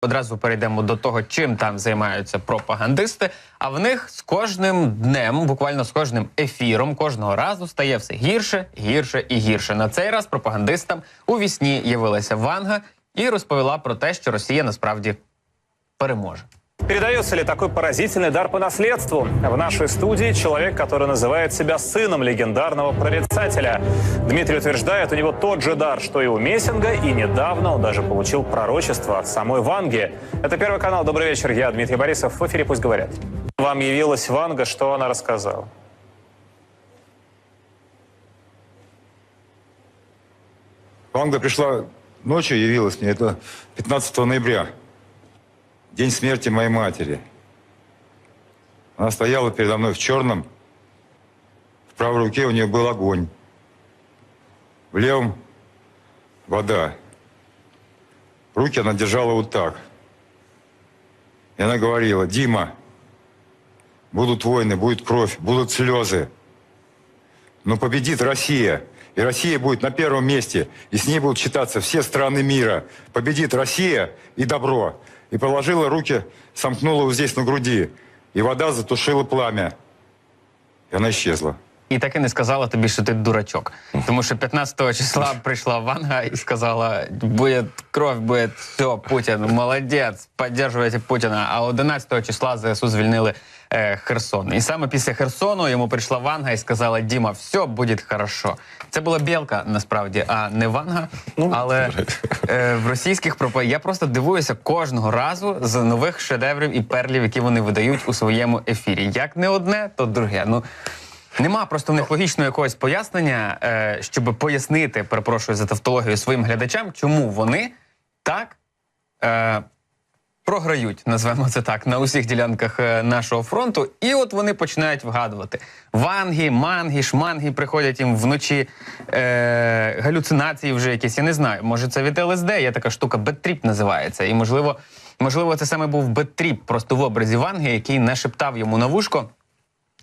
Одразу перейдемо до того, чим там займаються пропагандисти. А в них з кожним днем, буквально з кожним ефіром, кожного разу стає все гірше, гірше і гірше. На цей раз пропагандистам у вісні явилася Ванга і розповіла про те, що Росія насправді переможе. Передается ли такой поразительный дар по наследству? В нашей студии человек, который называет себя сыном легендарного прорицателя. Дмитрий утверждает, у него тот же дар, что и у Мессинга, и недавно он даже получил пророчество от самой Ванги. Это Первый канал. Добрый вечер, я Дмитрий Борисов. В эфире «Пусть говорят». Вам явилась Ванга, что она рассказала? Ванга пришла ночью, явилась мне, это 15 ноября, день смерти моей матери. Она стояла передо мной в черном, в правой руке у нее был огонь, в левом вода. Руки она держала вот так. И она говорила, Дима, будут войны, будет кровь, будут слезы. Но победит Россия. И Россия будет на первом месте. И с ней будут считаться все страны мира. Победит Россия и добро. И положила руки, сомкнула вот здесь на груди. И вода затушила пламя. И она исчезла. І так і не сказала тобі, що ти дурачок. Тому що 15 числа прийшла Ванга і сказала: буде кров, буде все, Путін, молодець, підтримуйте Путіна. А 11 числа ЗСУ звільнили е, Херсон. І саме після Херсону йому прийшла Ванга і сказала: Діма, все буде хорошо. Це була білка насправді, а не Ванга. Але е, в російських пропа я просто дивуюся кожного разу з нових шедеврів і перлів, які вони видають у своєму ефірі. Як не одне, то друге. Ну Нема просто в них логічного якогось пояснення, е, щоб пояснити, перепрошую за тавтологію своїм глядачам, чому вони так е, програють, назвемо це так, на усіх ділянках е, нашого фронту. І от вони починають вгадувати. Ванги, манги, шманги приходять їм вночі. Е, галюцинації вже якісь. Я не знаю. Може, це від ЛСД, є така штука, беттріп називається. І можливо, можливо, це саме був беттріп просто в образі Ванги, який нашептав йому на вушко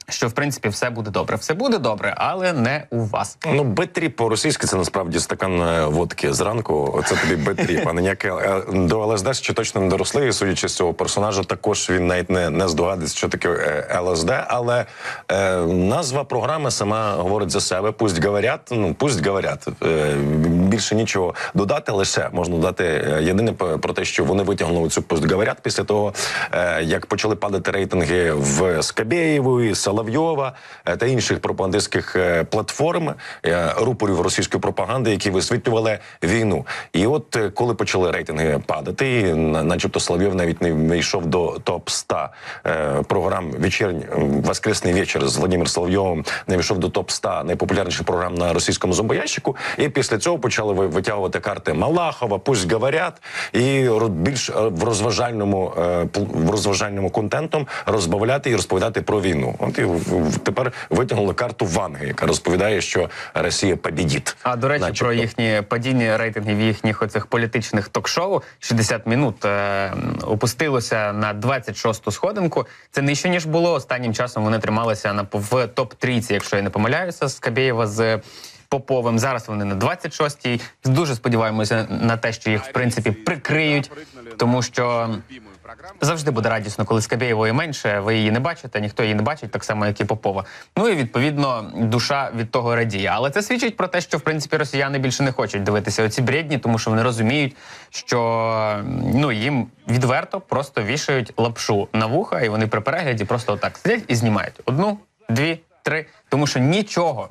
що в принципі все буде добре. Все буде добре, але не у вас. Ну, бетріп по-російськи це насправді стакан е, водки зранку. Це тобі бетріп, а не ніяке е, до ЛСД ще точно не доросли. Судячи з цього персонажа, також він навіть не, не здогадується, що таке е, ЛСД. Але е, назва програми сама говорить за себе. Пусть говорять, ну пусть говорять. Е, більше нічого додати, лише можна додати е, єдине про те, що вони витягнули цю пусть говорять після того, е, як почали падати рейтинги в Скабєєвої, Соловйова е, та інших пропагандистських е, платформ е, рупорів російської пропаганди, які висвітлювали війну. І от коли почали рейтинги падати, начебто Соловйов навіть не вийшов до топ 100 е, програм вечірній воскресний вечір з Владимиром Соловйовим, не вийшов до топ 100 найпопулярніших програм на російському зомбоящику. І після цього почали ви- витягувати карти Малахова, пусть говорять, і більш в розважальному в розважальному контентом розбавляти і розповідати про війну. От і в- в- тепер витягнули карту Ванги, яка розповідає, що Росія побідіть. А до речі, Начебто. про їхні падіння рейтингів їхніх оцих політичних ток-шоу 60 минут е, опустилося на 26-ту сходинку. Це нижче ніж було. Останнім часом вони трималися на в топ 30 якщо я не помиляюся, з Кабєєва з. Поповим зараз вони на 26-й. Дуже сподіваємося на те, що їх в принципі прикриють, тому що завжди буде радісно, коли Скабєєвої менше. Ви її не бачите, ніхто її не бачить, так само як і Попова. Ну і відповідно душа від того радіє. Але це свідчить про те, що в принципі росіяни більше не хочуть дивитися оці бредні, тому що вони розуміють, що ну їм відверто просто вішають лапшу на вуха, і вони при перегляді просто отак сидять і знімають одну, дві, три, тому що нічого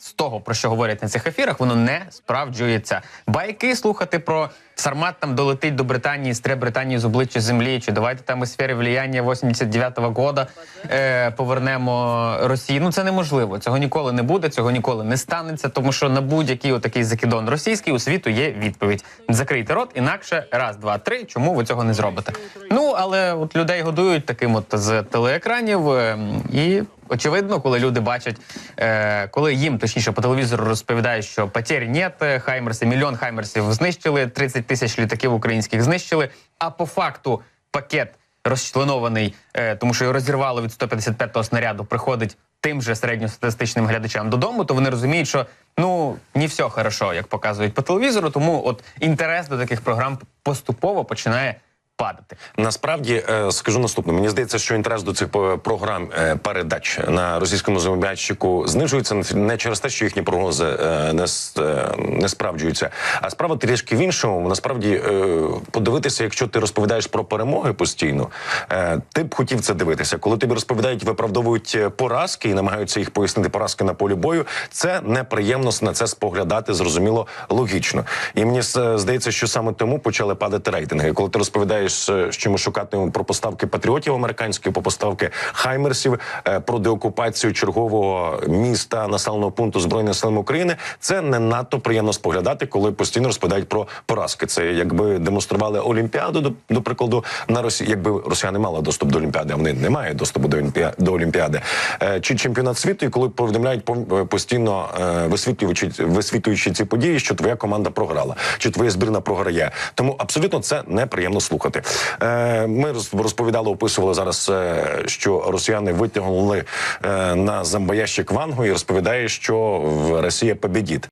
з того, про що говорять на цих ефірах, воно не справджується. Байки слухати про Сармат там долетить до Британії, стре Британії з обличчя землі, чи давайте там із сфери влияння 89-го года е, повернемо Росії. Ну це неможливо. Цього ніколи не буде, цього ніколи не станеться, тому що на будь-який отакий закидон російський у світу є відповідь. Закрийте рот, інакше раз, два, три. Чому ви цього не зробите? Ну але от людей годують таким от з телеекранів е, і. Очевидно, коли люди бачать, е, коли їм точніше по телевізору розповідають, що потерь нет, е, хаймерси, мільйон хаймерсів знищили, 30 тисяч літаків українських знищили. А по факту пакет розчленований, е, тому що його розірвало від 155-го снаряду, приходить тим же середньостатистичним глядачам додому, то вони розуміють, що ну не все хорошо, як показують по телевізору. Тому от інтерес до таких програм поступово починає падати. Насправді е, скажу наступне. Мені здається, що інтерес до цих по- програм е, передач на російському зомбячику знижується не через те, що їхні прогнози е, не, е, не справджуються. А справа трішки в іншому. Насправді е, подивитися, якщо ти розповідаєш про перемоги постійно, е, ти б хотів це дивитися. Коли тобі розповідають, виправдовують е, поразки і намагаються їх пояснити поразки на полі бою. Це неприємно на це споглядати, зрозуміло, логічно. І мені здається, що саме тому почали падати рейтинги. Коли ти розповідаєш, е, що ми шукатимемо про поставки патріотів американських, про поставки хаймерсів, е, про деокупацію чергового міста населеного пункту збройних сил України, це не надто приємно споглядати, коли постійно розповідають про поразки. Це якби демонстрували Олімпіаду, до, до прикладу, на Росії, якби росіяни мали доступ до Олімпіади, а вони не мають доступу до Олімпіади, до Олімпіади. Е, чи чемпіонат світу, і коли повідомляють постійно е, висвітлюючи висвітлюючи ці події, що твоя команда програла, чи твоя збірна програє. Тому абсолютно це неприємно слухати. Е, ми роз- розповідали, описували зараз, е, що росіяни витягнули е, на зомбоящик Вангу і розповідає, що Росія побідіть.